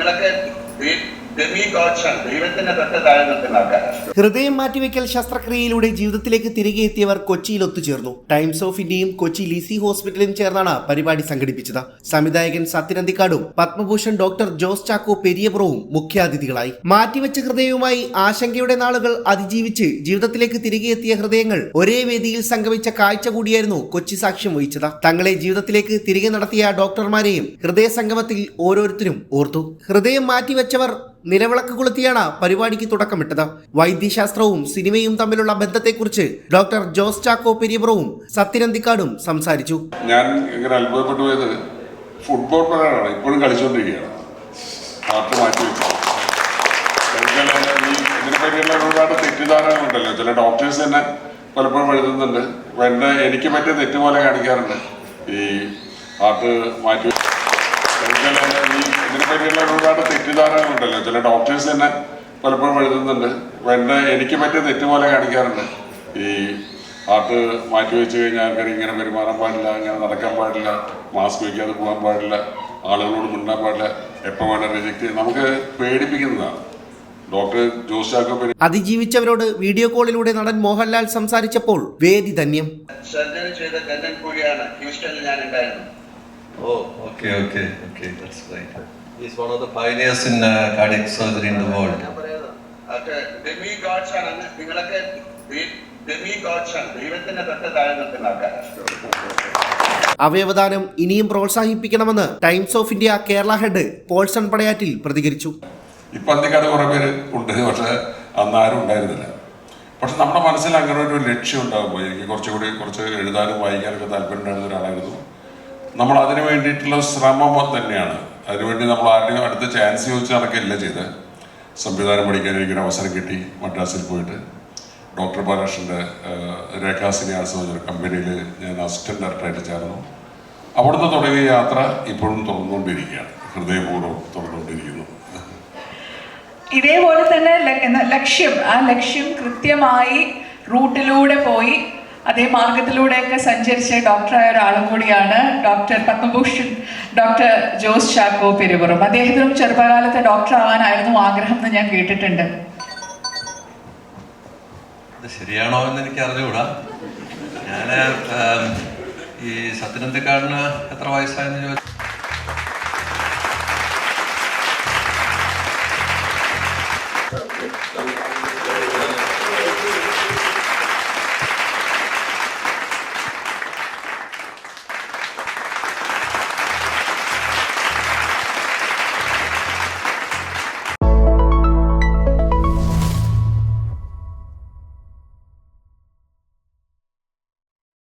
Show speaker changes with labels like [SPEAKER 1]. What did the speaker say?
[SPEAKER 1] നിങ്ങളൊക്കെ
[SPEAKER 2] ഹൃദയം മാറ്റിവെക്കൽ ശസ്ത്രക്രിയയിലൂടെ ജീവിതത്തിലേക്ക് തിരികെ എത്തിയവർ കൊച്ചിയിൽ ഒത്തുചേർന്നു. ടൈംസ് ഓഫ് ഇന്ത്യയും കൊച്ചി ലിസി ഹോസ്പിറ്റലും ചേർന്നാണ് പരിപാടി സംഘടിപ്പിച്ചത്. സംവിധായകൻ സത്യനന്ദിക്കാടും പത്മഭൂഷൺ ഡോക്ടർ ജോസ് ചാക്കോ പെരിയപുറവും മുഖ്യാതിഥികളായി. മാറ്റിവെച്ച ഹൃദയവുമായി ആശങ്കയുടെ നാളുകൾ അതിജീവിച്ച് ജീവിതത്തിലേക്ക് തിരികെ എത്തിയ ഹൃദയങ്ങൾ ഒരേ വേദിയിൽ സംഗമിച്ച കാഴ്ച കൂടിയായിരുന്നു കൊച്ചി സാക്ഷ്യം വഹിച്ചത്. തങ്ങളെ ജീവിതത്തിലേക്ക് തിരികെ നടത്തിയ ഡോക്ടർമാരെയും ഹൃദയ സംഗമത്തിൽ ഓരോരുത്തരും ഓർത്തു. ഹൃദയം മാറ്റിവെച്ചവർ നിലവിളക്ക് കൊളുത്തിയാണ് പരിപാടിക്ക് തുടക്കമിട്ടത്. വൈദ്യശാസ്ത്രവും സിനിമയും തമ്മിലുള്ള ബന്ധത്തെക്കുറിച്ച് ഡോക്ടർ ജോസ് ചാക്കോ പെരിയപ്രവും സത്യനന്ദിക്കാടും സംസാരിച്ചു.
[SPEAKER 3] ഞാൻ ഇങ്ങനെ അത്ഭുതപ്പെട്ടു പോയത് ഫുട്ബോൾ ഇപ്പോഴും കളിച്ചുകൊണ്ടിരിക്കുകയാണ്. മാറ്റി ഒരുപാട് തെറ്റിദ്ധാരണകളുണ്ടല്ലോ ചില ഡോക്ടേഴ്സ് തന്നെ പലപ്പോഴും എഴുതുന്നുണ്ട്. എന്നെ എനിക്ക് പറ്റിയ തെറ്റ് പോലെ കാണിക്കാറുണ്ട്. ഈ ഹാർട്ട് മാറ്റി ഒരുപാട് തെറ്റിദ്ധാരണകളുണ്ടല്ലോ. ചില ഡോക്ടേഴ്സ് തന്നെ പലപ്പോഴും എഴുതുന്നുണ്ട്. എന്നെ എനിക്ക് പറ്റിയ തെറ്റ് പോലെ കാണിക്കാറുണ്ട്. ഈ ഹാർട്ട് മാറ്റി വെച്ച് കഴിഞ്ഞാൽ ആൾക്കാർ ഇങ്ങനെ പെരുമാറാൻ പാടില്ല ഇങ്ങനെ നടക്കാൻ പാടില്ല മാസ്ക് വയ്ക്കാതെ പോകാൻ പാടില്ല ആളുകളോട് മിണ്ടാൻ പാടില്ല എപ്പോൾ വേണം റിജക്ട് ചെയ്യും. നമുക്ക് പേടിപ്പിക്കുന്നതാണ്. ഡോക്ടർ ജോസ് ചാക്കോ
[SPEAKER 2] അതിജീവിച്ചവരോട് വീഡിയോ കോളിലൂടെ നടൻ മോഹൻലാൽ സംസാരിച്ചപ്പോൾ വേദി ധന്യം.
[SPEAKER 1] സർജറി ചെയ്ത ഹ്യൂസ്റ്റണിൽ ഞാൻ ഉണ്ടായിരുന്നു
[SPEAKER 4] ഓ okay okay okay that's right. He's one of the pioneers in uh, cardiac surgery in the world.
[SPEAKER 2] അവയവദാനം ഇനിയും പ്രോത്സാഹിപ്പിക്കണമെന്ന് Times of India Kerala head Paulson Padayattil പ്രതികരിച്ചു.
[SPEAKER 3] ഇപ്പൊ അന്തിക്കാട് കുറേ പേര് ഉണ്ട്. പക്ഷെ അന്ന് ആരും ഉണ്ടായിരുന്നില്ല. പക്ഷെ നമ്മുടെ മനസ്സിൽ അങ്ങനെ ഒരു ലക്ഷ്യം ഉണ്ടാകുമ്പോൾ എനിക്ക് കുറച്ചുകൂടി കുറച്ച് എഴുതാനും വായിക്കാനൊക്കെ താല്പര്യം ഉണ്ടായിരുന്ന ഒരാളായിരുന്നു. നമ്മൾ അതിനു വേണ്ടിയിട്ടുള്ള ശ്രമം തന്നെയാണ്. അതിനുവേണ്ടി നമ്മൾ ആരുടെയും അടുത്ത ചാൻസ് ചോദിച്ച് നടക്കുകയല്ല ചെയ്ത് സംവിധാനം പഠിക്കാൻ എനിക്കൊരു അവസരം കിട്ടി മദ്രാസിൽ പോയിട്ട്. ഡോക്ടർ ബാലകൃഷ്ണന്റെ രേഖാസിനി സിനിയാസ് എന്നൊരു കമ്പനിയിൽ ഞാൻ അസിസ്റ്റന്റ് ഡയറക്ടറായിട്ട് ചേർന്നു. അവിടുന്ന് തുടങ്ങിയ യാത്ര ഇപ്പോഴും തുറന്നുകൊണ്ടിരിക്കുകയാണ് ഹൃദയപൂർവം തുറന്നുകൊണ്ടിരിക്കുന്നു
[SPEAKER 5] ഇതേപോലെ തന്നെ ലക്ഷ്യം ആ ലക്ഷ്യം കൃത്യമായി റൂട്ടിലൂടെ പോയി അതേ മാർഗത്തിലൂടെയൊക്കെ സഞ്ചരിച്ച ഡോക്ടറായ ഒരാളും കൂടിയാണ് ഡോക്ടർ പത്മഭൂഷൺ ഡോക്ടർ ജോസ് ചാക്കോ പെരുവറും അദ്ദേഹത്തിനും ചെറുപ്പകാലത്ത് ഡോക്ടർ ആവാനായിരുന്നു ആഗ്രഹം എന്ന് ഞാൻ കേട്ടിട്ടുണ്ട്.
[SPEAKER 4] ശരിയാണോ എന്ന് എനിക്ക് അറിഞ്ഞുകൂടാ. ഞാൻ ഈ സത്യനന്ദക്കാടിന് എത്ര വയസ്സായെന്ന് ചോദിച്ചു